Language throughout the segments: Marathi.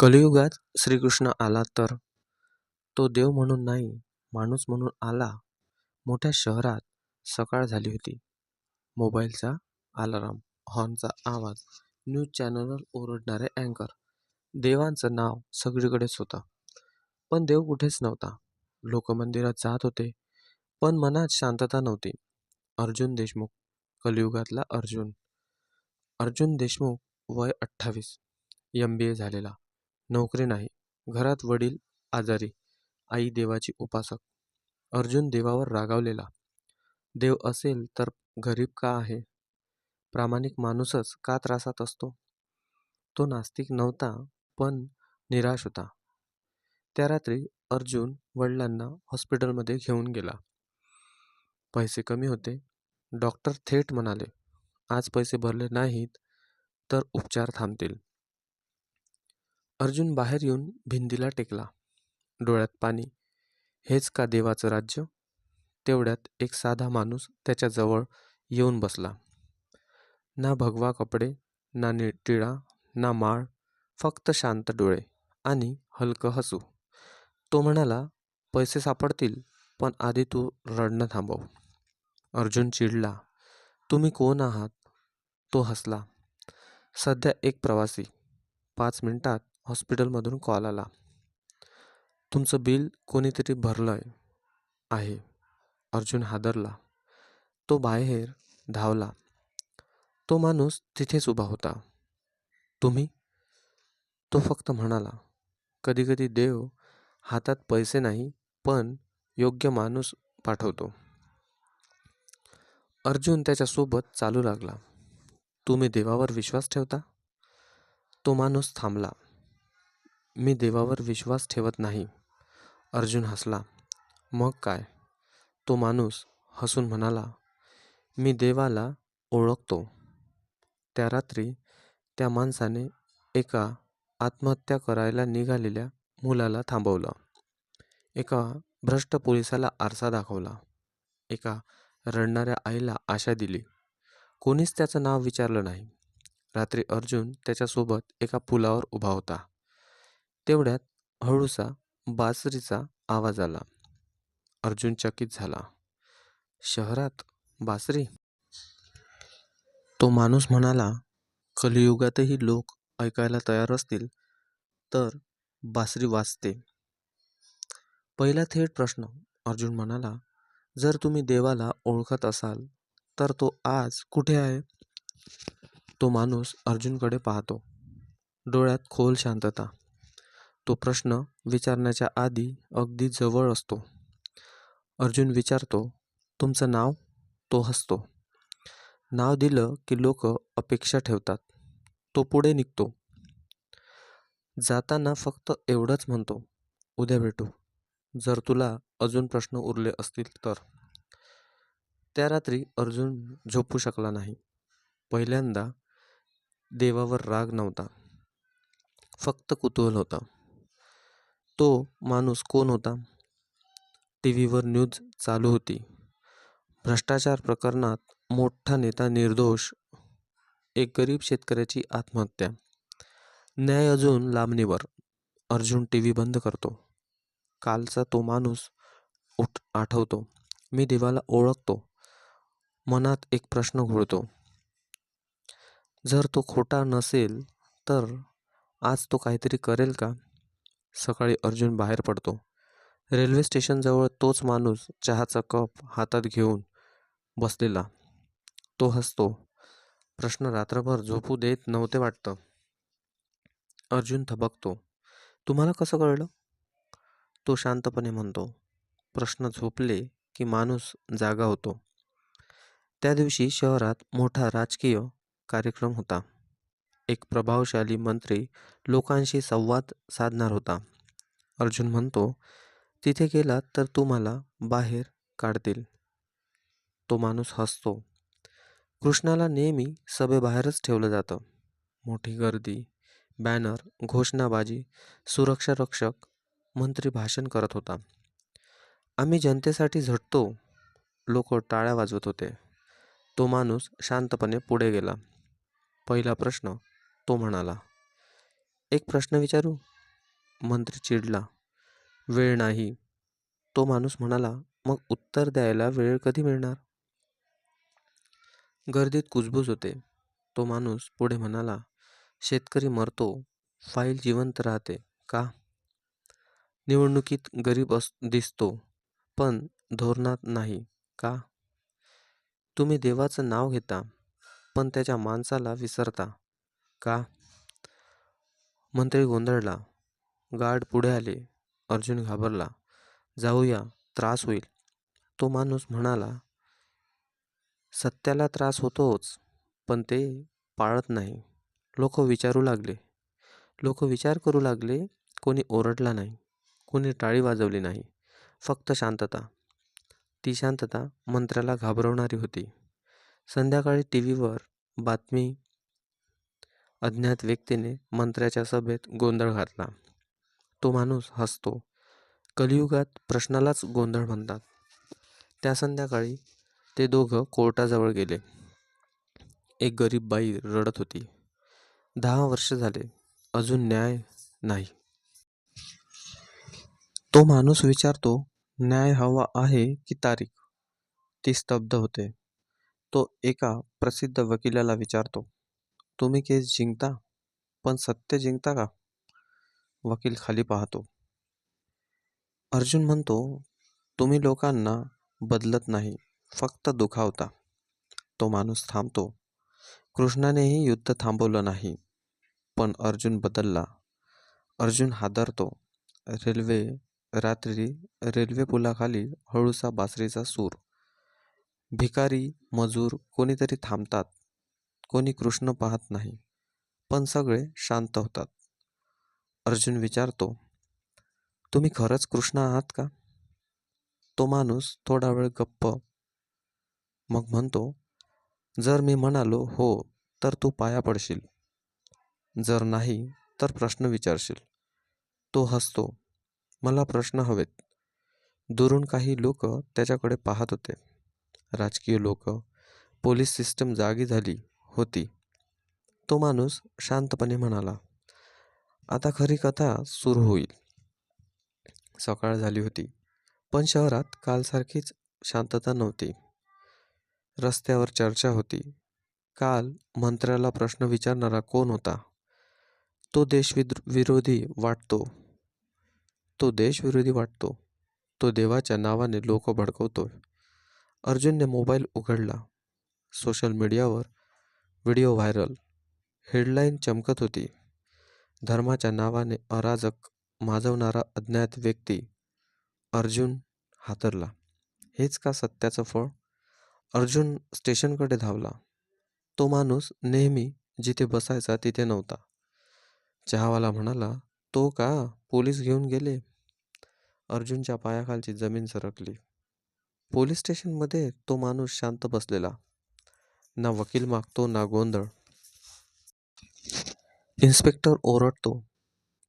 कलियुगात श्रीकृष्ण आला तर? तो देव म्हणून नाही माणूस म्हणून आला. मोठ्या शहरात सकाळ झाली होती. मोबाईलचा अलाराम हॉर्नचा आवाज न्यूज चॅनलवर ओरडणारे अँकर. देवांचं नाव सगळीकडेच होतं. पण देव कुठेच नव्हता. लोक मंदिरात जात होते पण मनात शांतता नव्हती. अर्जुन देशमुख कलियुगातला अर्जुन. अर्जुन देशमुख वय अठ्ठावीस एम बी ए झालेला. नोकरी नाही. घरात वडील आजारी. आई देवाची उपासक. अर्जुन देवावर रागावलेला. देव असेल तर गरीब का आहे? प्रामाणिक माणूसच का त्रासात असतो? तो नास्तिक नव्हता पण निराश होता. त्या रात्री अर्जुन वडिलांना हॉस्पिटलमध्ये घेऊन गेला. पैसे कमी होते. डॉक्टर थेट म्हणाले आज पैसे भरले नाहीत तर उपचार थांबतील. अर्जुन बाहेर येऊन भिंतीला टेकला. डोळ्यात पाणी. हेच का देवाचं राज्य? तेवढ्यात एक साधा माणूस त्याच्याजवळ येऊन बसला. ना भगवा कपडे ना टिळा ना माळ फक्त शांत डोळे आणि हलकं हसू. तो म्हणाला पैसे सापडतील पण आधी तू रडणं थांबव. अर्जुन चिडला तुम्ही कोण आहात? तो हसला सध्या एक प्रवासी. पाच मिनिटात हॉस्पिटलमधून कॉल आला. तुमचं बिल कोणीतरी भरलं आहे. अर्जुन हादरला. तो बाहेर धावला. तो माणूस तिथेच उभा होता. तुम्ही? तो फक्त म्हणाला. कधीकधी देव हातात पैसे नाही पण योग्य माणूस पाठवतो. अर्जुन त्याच्यासोबत चालू लागला. तुम्ही देवावर विश्वास ठेवता? तो माणूस थांबला. मी देवावर विश्वास ठेवत नाही. अर्जुन हसला. मग काय? तो माणूस हसून म्हणाला मी देवाला ओळखतो. त्या रात्री त्या माणसाने एका आत्महत्या करायला निघालेल्या मुलाला थांबवलं. एका भ्रष्ट पोलिसाला आरसा दाखवला. एका रडणाऱ्या आईला आशा दिली. कोणीच त्याचं नाव विचारलं नाही. रात्री अर्जुन त्याच्यासोबत एका पुलावर उभा होता. तेवढ्यात हळूसा बासरीचा आवाज आला. अर्जुन चकित झाला. शहरात बासरी? तो माणूस म्हणाला कलियुगातही लोक ऐकायला तयार असतील तर बासरी वाजते पहिला थेट प्रश्न अर्जुन म्हणाला जर तुम्ही देवाला ओळखत असाल तर तो आज कुठे आहे? तो माणूस अर्जुनकडे पाहतो. डोळ्यात खोल शांतता. तो प्रश्न विचारण्याच्या आधी अगदी जवळ असतो. अर्जुन विचारतो तुमचं नाव? तो हसतो. नाव दिलं की लोक अपेक्षा ठेवतात. तो पुढे निघतो. जाताना फक्त एवढंच म्हणतो. उद्या भेटू. जर तुला अजून प्रश्न उरले असतील तर. त्या रात्री अर्जुन झोपू शकला नाही. पहिल्यांदा देवावर राग नव्हता. फक्त कुतूहल होता. तो माणूस कोण होता? टी व्हीवर न्यूज चालू होती. भ्रष्टाचार प्रकरणात मोठा नेता निर्दोष एक गरीब शेतकऱ्याची आत्महत्या. न्याय अजून लांबणीवर अर्जुन टी व्ही बंद करतो. कालचा तो माणूस उठ आठवतो. मी देवाला ओळखतो. मनात एक प्रश्न घोळतो. जर तो खोटा नसेल तर आज तो काहीतरी करेल का? सकाळी अर्जुन बाहेर पडतो. रेल्वे स्टेशनजवळ तोच माणूस चहाचा कप हातात घेऊन बसलेला. तो हसतो. प्रश्न रात्रभर झोपू देत नव्हते वाटतं. अर्जुन थबकतो. तुम्हाला कसं कळलं? तो शांतपणे म्हणतो. प्रश्न झोपले की माणूस जागा होतो. त्या दिवशी शहरात मोठा राजकीय कार्यक्रम होता. एक प्रभावशाली मंत्री लोकांशी संवाद साधणार होता. अर्जुन म्हणतो तिथे गेलात तर तुम्हाला बाहेर काढतील. तो माणूस हसतो. कृष्णाला नेहमी सभेबाहेरच ठेवलं जातं. मोठी गर्दी बॅनर घोषणाबाजी सुरक्षा रक्षक मंत्री भाषण करत होता. आम्ही जनतेसाठी झटतो. लोक टाळ्या वाजवत होते. तो माणूस शांतपणे पुढे गेला. पहिला प्रश्न तो म्हणाला एक प्रश्न विचारू? मंत्री चिडला. वेळ नाही. तो माणूस म्हणाला मग उत्तर द्यायला वेळ कधी मिळणार? गर्दीत कुजबूज होते. तो माणूस पुढे म्हणाला शेतकरी मरतो फाईल जिवंत राहते का? निवडणुकीत गरीब अस दिसतो पण धोरणात नाही का? तुम्ही देवाचं नाव घेता पण त्याच्या माणसाला विसरता का? मंत्री गोंधळला. गार्ड पुढे आले. अर्जुन घाबरला. जाऊया. त्रास होईल. तो माणूस म्हणाला सत्याला त्रास होतोच पण ते पाळत नाही. लोक विचारू लागले. लोक विचार करू लागले कोणी ओरडला नाही कोणी टाळी वाजवली नाही फक्त शांतता. ती शांतता मंत्र्याला घाबरवणारी होती. संध्याकाळी टी व्हीवर बातमी अज्ञात व्यक्तीने मंत्र्याच्या सभेत गोंधळ घातला. तो माणूस हसतो. कलियुगात प्रश्नालाच गोंधळ म्हणतात. त्या संध्याकाळी ते दोघं कोर्टाजवळ गेले. एक गरीब बाई रडत होती. दहा वर्ष झाले. अजून न्याय नाही. तो माणूस विचारतो न्याय हवा आहे की तारीख? ती स्तब्ध होते. तो एका प्रसिद्ध वकिलाला विचारतो. तुम्ही केस जिंकता? पण सत्य जिंकता का? वकील खाली पाहतो. अर्जुन म्हणतो तुम्ही लोकांना बदलत नाही फक्त दुखावता. तो माणूस थांबतो. कृष्णानेही युद्ध थांबवलं नाही पण अर्जुन बदलला. अर्जुन हादरतो. रेल्वे रात्री रेल्वे पुलाखाली हळूसा बासरीचा सूर. भिकारी मजूर कोणीतरी थांबतात. कोणी कृष्ण पाहत नाही. पण सगळे शांत होतात. अर्जुन विचारतो तुम्ही खरंच कृष्ण आहात का? तो माणूस थोडा वेळ गप्प मग म्हणतो जर मी म्हणालो हो तर तू पाया पडशील. जर नाही तर प्रश्न विचारशील. तो हसतो मला प्रश्न हवेत. दुरून काही लोक त्याच्याकडे पाहत होते. राजकीय लोक पोलीस सिस्टम जागी झाली. होती. तो माणूस शांतपणे म्हणाला आता खरी कथा सुरू होईल. सकाळ झाली होती. पण शहरात कालसारखीच शांतता नव्हती. रस्त्यावर चर्चा होती. काल मंत्र्याला प्रश्न विचारणारा कोण होता? तो देशविरोधी वाटतो. तो देशविरोधी वाटतो. तो देवाच्या नावाने लोक भडकवतोय. अर्जुनने मोबाईल उघडला. सोशल मीडियावर व्हिडिओ व्हायरल. हेडलाईन चमकत होती. धर्माच्या नावाने अराजक माजवणारा अज्ञात व्यक्ती अर्जुन हातरला. हेच का सत्याचं फळ? अर्जुन स्टेशनकडे धावला. तो माणूस नेहमी जिथे बसायचा तिथे नव्हता. चहावाला म्हणाला तो का पोलीस घेऊन गेले? अर्जुनच्या पायाखालची जमीन सरकली. पोलीस स्टेशनमध्ये तो माणूस शांत बसलेला. ना वकील मागतो ना गोंधळ. इन्स्पेक्टर ओरडतो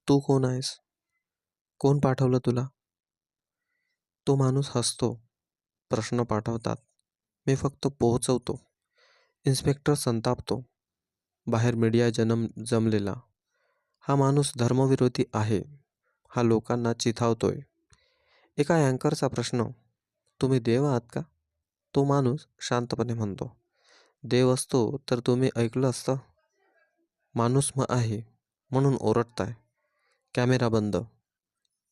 तू कोण आहेस? कोण पाठवलं तुला? तो माणूस हसतो प्रश्न पाठवतात. मी फक्त पोहोचवतो. इन्स्पेक्टर संतापतो. बाहेर मीडिया जनम जमलेला. हा माणूस धर्मविरोधी आहे. हा लोकांना चिथावतोय. एका अँकरचा प्रश्न तुम्ही देव आहात का? तो माणूस शांतपणे म्हणतो. देव असतो तर तुम्ही ऐकलं असतं? माणूस म आहे म्हणून ओरडताय. कॅमेरा बंद.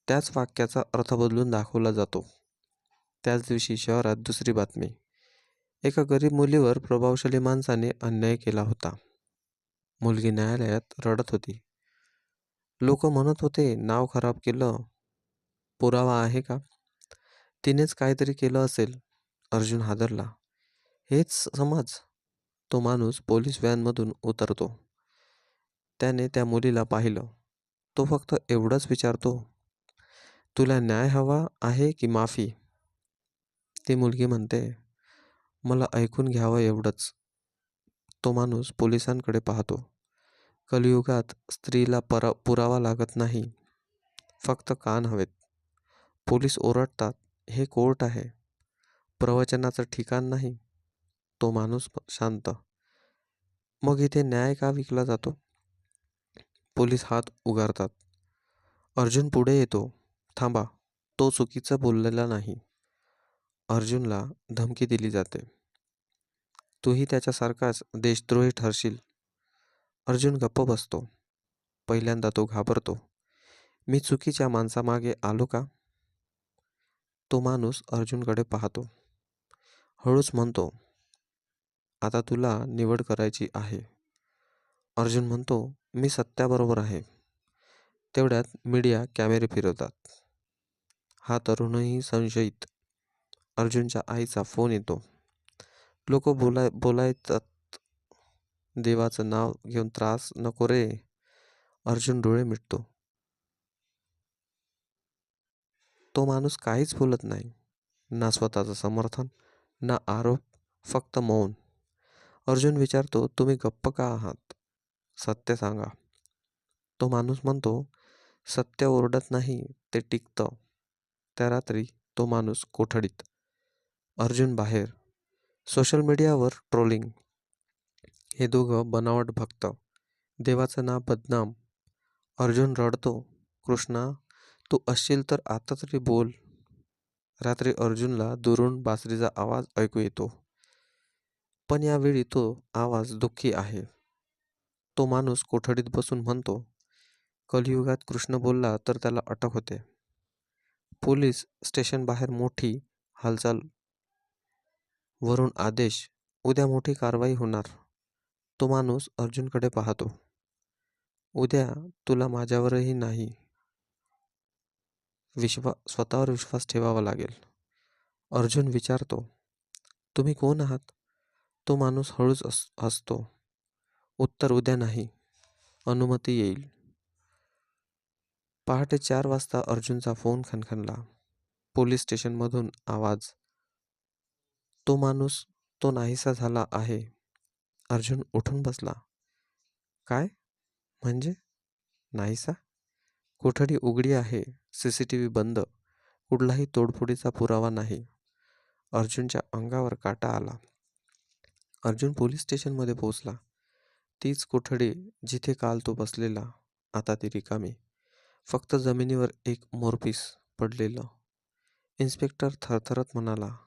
त्याच वाक्याचा अर्थ बदलून दाखवला जातो. त्याच दिवशी शहरात दुसरी बातमी. एका गरीब मुलीवर प्रभावशाली माणसाने अन्याय केला होता. मुलगी न्यायालयात रडत होती. लोक म्हणत होते नाव खराब केलं. पुरावा आहे का? तिनेच काहीतरी केलं असेल. अर्जुन हादरला. हेच समज. तो माणूस पोलीस व्हॅनमधून उतरतो. त्याने त्या मुलीला पाहिलं. तो फक्त एवढंच विचारतो तुला न्याय हवा आहे की माफी? ती मुलगी म्हणते मला ऐकून घ्यावं एवढंच. तो माणूस पोलिसांकडे पाहतो. कलियुगात स्त्रीला परा पुरावा लागत नाही. फक्त कान हवेत. पोलीस ओरडतात हे कोर्ट आहे. प्रवचनाचं ठिकाण नाही. तो माणूस शांत. मग इथे न्याय का विकला जातो? पोलीस हात उगारतात. अर्जुन पुढे येतो. थांबा तो चुकीचा बोललेला नाही. अर्जुनला धमकी दिली जाते. तूही त्याच्यासारखाच देशद्रोही ठरशील. अर्जुन गप्प बसतो. पहिल्यांदा तो घाबरतो. मी चुकीच्या माणसामागे आलो का? तो माणूस अर्जुनकडे पाहतो. हळूच म्हणतो आता तुला निवड करायची आहे. अर्जुन म्हणतो मी सत्याबरोबर आहे. तेवढ्यात मीडिया कॅमेरे फिरवतात. हा तरुणही संशयित. अर्जुनच्या आईचा फोन येतो. लोक बोलाय बोलायतात देवाचं नाव घेऊन त्रास नको रे. अर्जुन डोळे मिटतो. तो माणूस काहीच बोलत नाही. ना स्वतःचं समर्थन ना आरोप फक्त मौन. अर्जुन विचारतो तुम्ही गप्प का आहात? सत्य सांगा. तो माणूस म्हणतो सत्य ओरडत नाही ते टिकतं. त्या रात्री तो माणूस कोठडीत. अर्जुन बाहेर. सोशल मीडियावर ट्रोलिंग. हे दोघं बनावट भक्त. देवाचं नाव बदनाम. अर्जुन रडतो कृष्णा तू असशील तर आता तरी बोल. रात्री अर्जुनला दुरून बासरीचा आवाज ऐकू येतो. पण यावेळी तो आवाज दुःखी आहे. तो माणूस कोठडीत बसून म्हणतो कलियुगात कृष्ण बोलला तर त्याला अटक होते. पोलीस स्टेशन बाहेर मोठी हालचाल. वरून आदेश उद्या मोठी कारवाई होणार. तो माणूस अर्जुनकडे पाहतो. उद्या तुला माझ्यावरही नाही. विश्वा स्वतःवर विश्वास ठेवावा लागेल. अर्जुन विचारतो तुम्ही कोण आहात? तो माणूस हळूच अस हसतो. उत्तर उद्या नाही. अनुमती येईल. पहाटे चार वाजता अर्जुनचा फोन खणखणला. पोलीस स्टेशनमधून आवाज. तो माणूस तो नाहीसा झाला आहे. अर्जुन उठून बसला. काय? म्हणजे? नाहीसा? कोठडी उघडी आहे. सी सी टी व्ही बंद. कुठलाही तोडफोडीचा पुरावा नाही. अर्जुनच्या अंगावर काटा आला. अर्जुन पोलीस स्टेशनमध्ये पोहोचला. तीच कोठडी जिथे काल तो बसलेला आता ती रिकामी. फक्त जमिनीवर एक मोरपीस पडलेलं. इन्स्पेक्टर थरथरत म्हणाला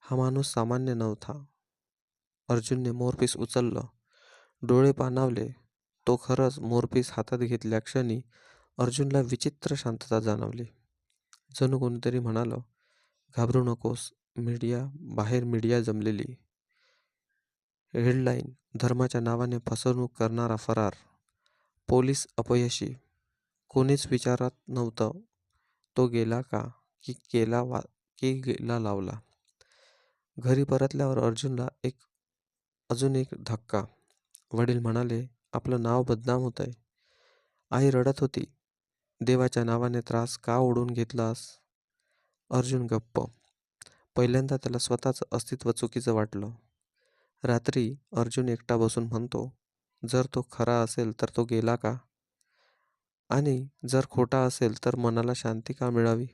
हा माणूस सामान्य नव्हता. अर्जुनने मोरपीस उचललं डोळे पाणावले. तो खरंच मोरपीस हातात घेतल्या क्षणी अर्जुनला विचित्र शांतता जाणवली. जणू कोणीतरी म्हणालं घाबरू नकोस मीडिया बाहेर मीडिया जमलेली. हेडलाईन धर्माच्या नावाने फसवणूक करणारा फरार पोलीस अपयशी कोणीच विचारात नव्हतं तो गेला का? की केला वा की गेला लावला? घरी परतल्यावर अर्जुनला एक अजून एक धक्का. वडील म्हणाले आपलं नाव बदनाम होत आहे आई रडत होती. देवाच्या नावाने त्रास का ओढून घेतलास अर्जुन गप्प. पहिल्यांदा त्याला स्वतःचं अस्तित्व चुकीचं वाटलं. रात्री अर्जुन एकटा बसून म्हणतो जर तो खरा असेल तर तो गेला का? आणि जर खोटा असेल तर मनाला शांती का मिळावी?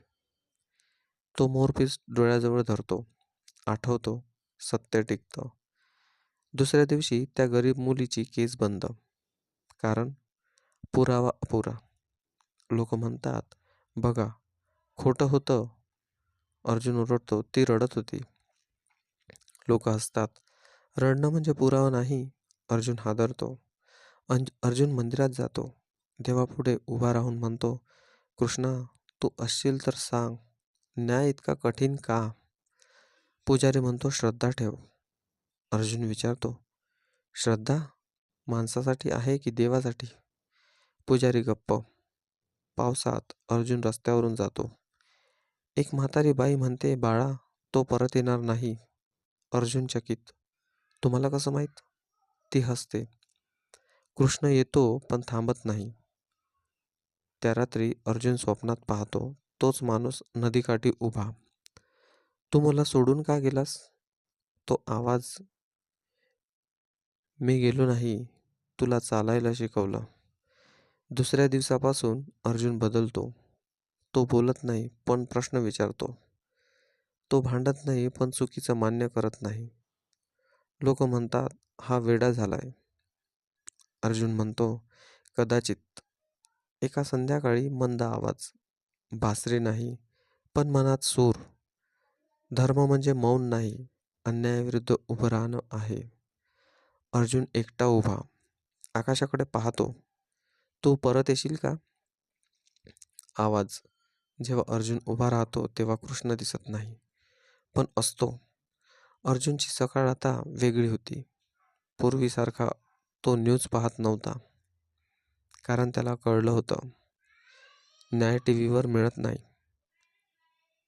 तो मोरपीस डोळ्याजवळ धरतो आठवतो सत्य टिकतं. दुसऱ्या दिवशी त्या गरीब मुलीची केस बंद. कारण पुरावा अपुरा. लोक म्हणतात बघा खोटं होतं. अर्जुन ओरडतो ती रडत होती. लोक हसतात रडणं म्हणजे पुरावा नाही अर्जुन हादरतो. अंज अर्जुन मंदिरात जातो. देवापुढे उभा राहून म्हणतो कृष्णा तू असशील तर सांग न्याय इतका कठीण का? पुजारी म्हणतो श्रद्धा ठेव. अर्जुन विचारतो श्रद्धा माणसासाठी आहे की देवासाठी? पुजारी गप्प पावसात. अर्जुन रस्त्यावरून जातो. एक म्हातारी बाई म्हणते बाळा तो परत येणार नाही. अर्जुन चकित तुम्हाला कसं माहीत? ती हसते. कृष्ण येतो पण थांबत नाही. त्या रात्री अर्जुन स्वप्नात पाहतो तोच माणूस नदीकाठी उभा. तू मला सोडून का गेलास? तो आवाज मी गेलो नाही तुला चालायला शिकवलं दुसऱ्या दिवसापासून अर्जुन बदलतो. तो बोलत नाही पण प्रश्न विचारतो. तो भांडत नाही पण चुकीचं मान्य करत नाही. लोक म्हणतात हा वेडा झालाय. अर्जुन म्हणतो कदाचित एका संध्याकाळी मंद आवाज बासरी नाही पण मनात सूर. धर्म म्हणजे मौन नाही अन्यायाविरुद्ध उभं राहणं आहे. अर्जुन एकटा उभा आकाशाकडे पाहतो तू परत येशील का? आवाज जेव्हा अर्जुन उभा राहतो तेव्हा कृष्ण दिसत नाही पण असतो. अर्जुनची सकाळ आता वेगळी होती. पूर्वीसारखा तो न्यूज पाहत नव्हता कारण त्याला कळलं होतं न्याय टी व्हीवर मिळत नाही.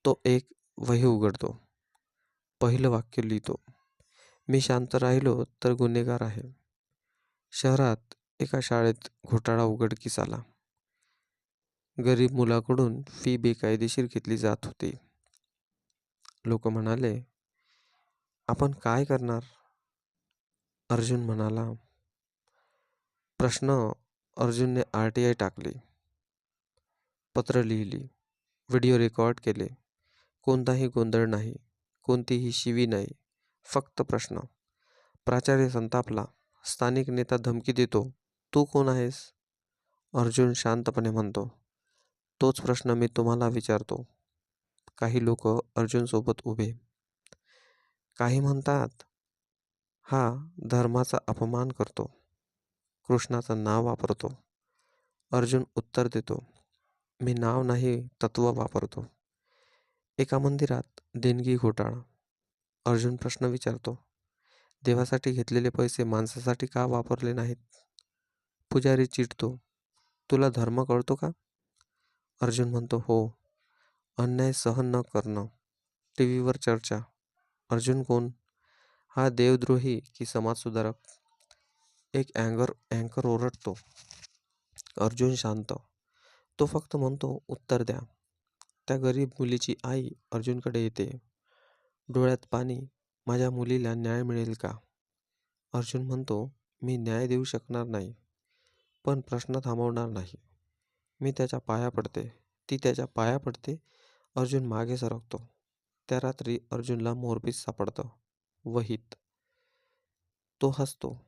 तो एक वही उघडतो. पहिलं वाक्य लिहितो. मी शांत राहिलो तर गुन्हेगार आहे. शहरात एका शाळेत घोटाळा उघडकीस आला. गरीब मुलाकडून फी बेकायदेशीर घेतली जात होती. लोक म्हणाले आपण काय करणार? अर्जुन म्हणाला प्रश्न अर्जुनने आर टी आय टाकली. पत्र लिहिली. व्हिडिओ रेकॉर्ड केले. कोणताही गोंधळ नाही. कोणतीही शिवी नाही. फक्त प्रश्न. प्राचार्य संतापला. स्थानिक नेता धमकी देतो. तू कोण आहेस? अर्जुन शांतपणे म्हणतो तोच प्रश्न मी तुम्हाला विचारतो. काही लोक अर्जुनसोबत उभे. काही म्हणतात हा धर्माचा अपमान करतो कृष्णाचं नाव वापरतो अर्जुन उत्तर देतो मी नाव नाही तत्व वापरतो एका मंदिरात देणगी घोटाळा. अर्जुन प्रश्न विचारतो देवासाठी घेतलेले पैसे माणसासाठी का वापरले नाहीत? पुजारी चिडतो तुला धर्म कळतो का? अर्जुन म्हणतो हो अन्याय सहन न करणं टी व्हीवर चर्चा अर्जुन कोण? हा देवद्रोही की समाजसुधारक? एक अँगर अँकर ओरडतो. अर्जुन शांत. तो फक्त म्हणतो उत्तर द्या. त्या गरीब मुलीची आई अर्जुनकडे येते. डोळ्यात पाणी माझ्या मुलीला न्याय मिळेल का? अर्जुन म्हणतो मी न्याय देऊ शकणार नाही पण प्रश्न थांबवणार नाही. मी त्याच्या पाया पडते. ती त्याच्या पाया पडते अर्जुन मागे सरकतो. त्या रात्री अर्जुनला मोरपीस सापडतं. वहीत. तो हसतो.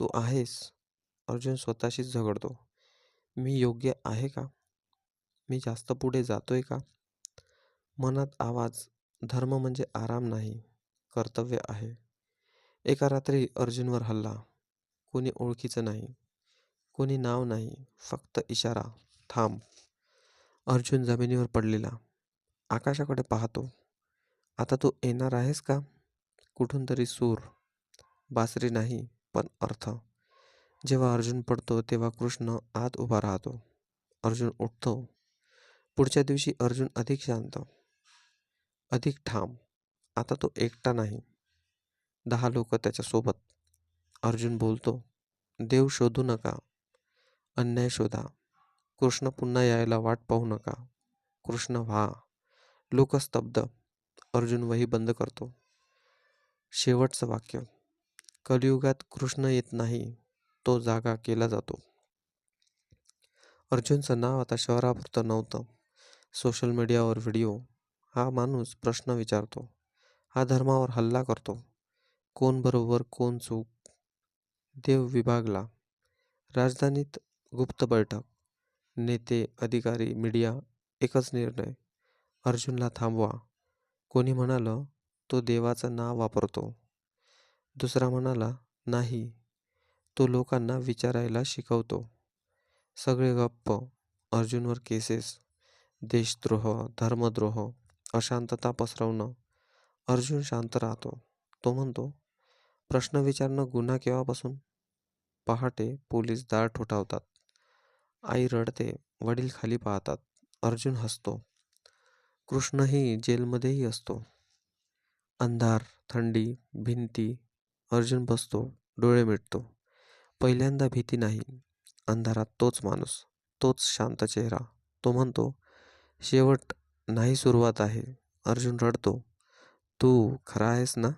तू आहेस. अर्जुन स्वतःशीच झगडतो. मी योग्य आहे का? मी जास्त पुढे जातोय का? मनात आवाज धर्म म्हणजे आराम नाही कर्तव्य आहे. एका रात्री अर्जुनवर हल्ला. कोणी ओळखीचं नाही. कोणी नाव नाही. फक्त इशारा थांब. अर्जुन जमिनीवर पडलेला. आकाशाकडे पाहतो. आता तू येणार आहेस का? कुठून तरी सूर. बासरी नाही पण अर्थ. जेव्हा अर्जुन पडतो तेव्हा कृष्ण आत उभा राहतो. अर्जुन उठतो. पुढच्या दिवशी अर्जुन अधिक शांत. अधिक ठाम. आता तो एकटा नाही. दहा लोक त्याच्यासोबत. अर्जुन बोलतो देव शोधू नका. अन्याय शोधा. कृष्ण पुन्हा यायला वाट पाहू नका. कृष्ण व्हा. लोक स्तब्ध. अर्जुन वही बंद करतो. शेवटचं वाक्य. कलियुगात कृष्ण येत नाही तो जागा केला जातो. अर्जुनचं नाव आता शहरापुरतं नव्हतं. सोशल मीडियावर व्हिडिओ. हा माणूस प्रश्न विचारतो. हा धर्मावर हल्ला करतो. कोण बरोबर कोण चूक? देव विभागला. राजधानीत गुप्त बैठक. नेते अधिकारी मीडिया एकच निर्णय. अर्जुनला थांबवा. कोणी म्हणालं तो देवाचं नाव वापरतो. दुसरा म्हणाला नाही तो लोकांना विचारायला शिकवतो. सगळे गप्प अर्जुनवर केसेस देशद्रोह धर्मद्रोह अशांतता पसरवणं अर्जुन शांत राहतो. तो म्हणतो प्रश्न विचारणं गुन्हा केव्हापासून? पहाटे पोलीस दार ठोठावतात. आई रडते वडील खाली पाहतात. अर्जुन हसतो. कृष्णही जेलमध्येही असतो. अंधार थंडी भिंती अर्जुन बसतो डोळे मिटतो. पहिल्यांदा भीती नाही. अंधारात तोच माणूस तोच शांत चेहरा. तो म्हणतो शेवट नाही सुरुवात आहे. अर्जुन रडतो. तू खरा आहेस ना?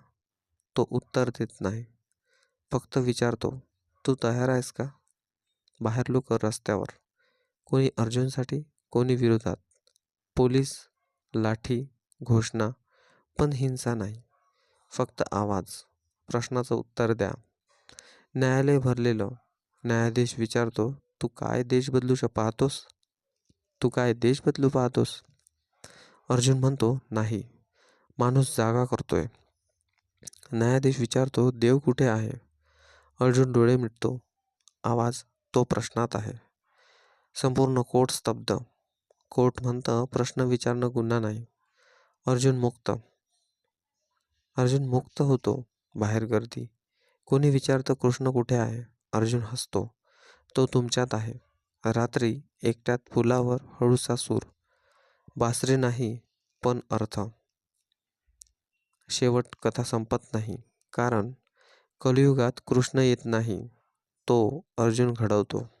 तो उत्तर देत नाही. फक्त विचारतो तू तयार आहेस का? बाहेर लोक रस्त्यावर. कोणी अर्जुनसाठी कोणी विरोधात. पोलीस लाठी घोषणा पण हिंसा नाही. फक्त आवाज. प्रश्नाचं उत्तर द्या. न्यायालय भरलेलं. न्यायाधीश विचारतो तू काय देश बदलू श पाहतोस? तू काय देश बदलू पाहतोस? अर्जुन म्हणतो नाही. माणूस जागा करतोय. न्यायाधीश विचारतो देव कुठे आहे? अर्जुन डोळे मिटतो. आवाज तो प्रश्नात आहे. संपूर्ण कोट स्तब्ध. कोर्ट म्हणतं प्रश्न विचारणं गुन्हा नाही. अर्जुन मुक्त. अर्जुन मुक्त होतो बाहेर गर्दी. कोणी विचारतं कृष्ण कुठे आहे? अर्जुन हसतो. तो तुमच्यात आहे. रात्री एकट्यात फुलावर हळूसा सूर. बासरे नाही पण अर्थ. शेवट कथा संपत नाही. कारण कलियुगात कृष्ण येत नाही तो अर्जुन घडवतो.